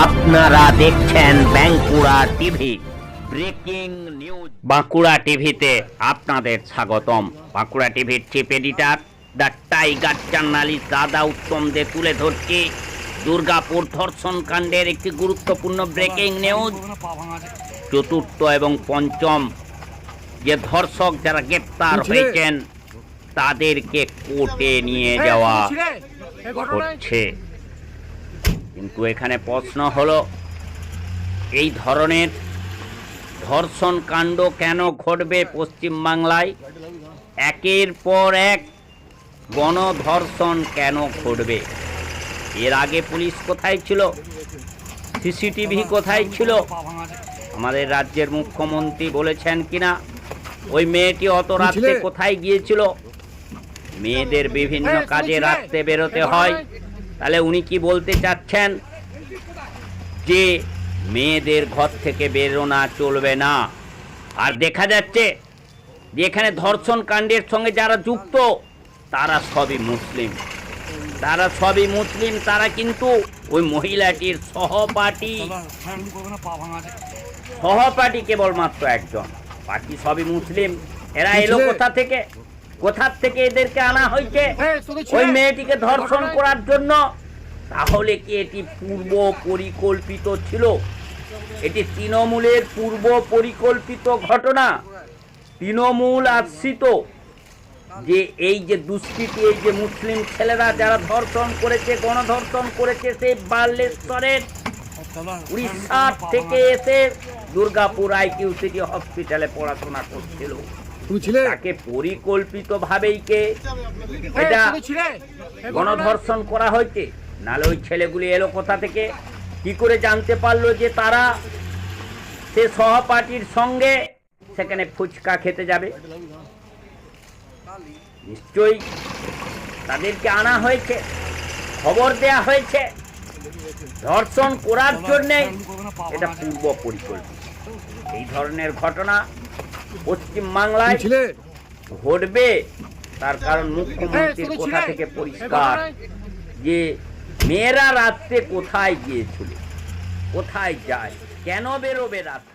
আপনারা দেখছেন Bankura TV. Breaking news. Bankura টিভিতে আপনাদের স্বাগতম। বাঁকুড়া টিভির chief editor the tiger journalist দাদা উত্তম দে তুলে ধরছি। দুর্গাপুর ধর্ষণ কাণ্ডের একটি গুরুত্বপূর্ণ ব্রেকিং নিউজ। চতুর্থ এবং পঞ্চম যে ধর্ষক যারা গ্রেপ্তার হয়েছেন তাদেরকে কোর্টে নিয়ে যাওয়া হচ্ছে। কিন্তু এখানে প্রশ্ন হলো এই ধরনের ধর্ষণ কাণ্ড কেন ঘটবে পশ্চিমবাংলায়? একের পর এক গণধর্ষণ কেন ঘটবে? এর আগে পুলিশ কোথায় ছিল? সিসিটিভি কোথায় ছিল? আমাদের রাজ্যের মুখ্যমন্ত্রী বলেছেন কিনা? ওই মেয়েটি অত রাত্রে কোথায় গিয়েছিল? মেয়েদের বিভিন্ন কাজে রাত্রে বেরোতে হয়। তাহলে উনি কি বলতে চাচ্ছেন? যে মেয়েদের ঘর থেকে বেরোনা চলবে না। আর দেখা যাচ্ছে যে এখানে ধর্ষণ কাণ্ডের সঙ্গে যারা যুক্ত তারা সবই মুসলিম। তারা সবই মুসলিম তারা কিন্তু ওই মহিলাটির সহপাঠী। সহপাঠী কেবলমাত্র একজন বাকি সবই মুসলিম। এরা এলো কোথা থেকে? কোথার থেকে এদেরকে আনা হয়েছে? ওই মেয়েটিকে ধর্ষণ করার জন্য? তাহলে কি এটি পূর্ব পরিকল্পিত ছিল? এটি তৃণমূলের পূর্ব পরিকল্পিত ঘটনা। তৃণমূল আশ্রিত। যে এই যে দুষ্কৃতি এই যে মুসলিম ছেলেরা যারা ধর্ষণ করেছে গণধর্ষণ করেছে সেই বাল্যেশ্বরের উড়িষ্যার থেকে এসে দুর্গাপুর আইকিউ সিটি হসপিটালে পড়াশোনা করছিল। তুমি ছিলে? তাকে পরিকল্পিত ভাবেই কে এটা গণধর্ষণ করা হয়েছে। নালে ওই ছেলেগুলি এলো কোথা থেকে? কি করে জানতে পারল যে তারা সে সহপাঠীর সঙ্গে সেখানে ফুচকা খেতে যাবে? নিশ্চয়ই তাদেরকে আনা হয়েছে খবর দেয়া হয়েছে। ধর্ষণ করার জন্যে এটা পূর্ব পরিকল্পিত। এই ধরনের ঘটনা পশ্চিম বাংলায় ঘটবে তার কারণ মুখ্যমন্ত্রীর কোথা থেকে পরিষ্কার? যে মেয়েরা রাত্রে কোথায় গিয়েছিল? কোথায় যায়? কেন বেরোবে রাত্রে?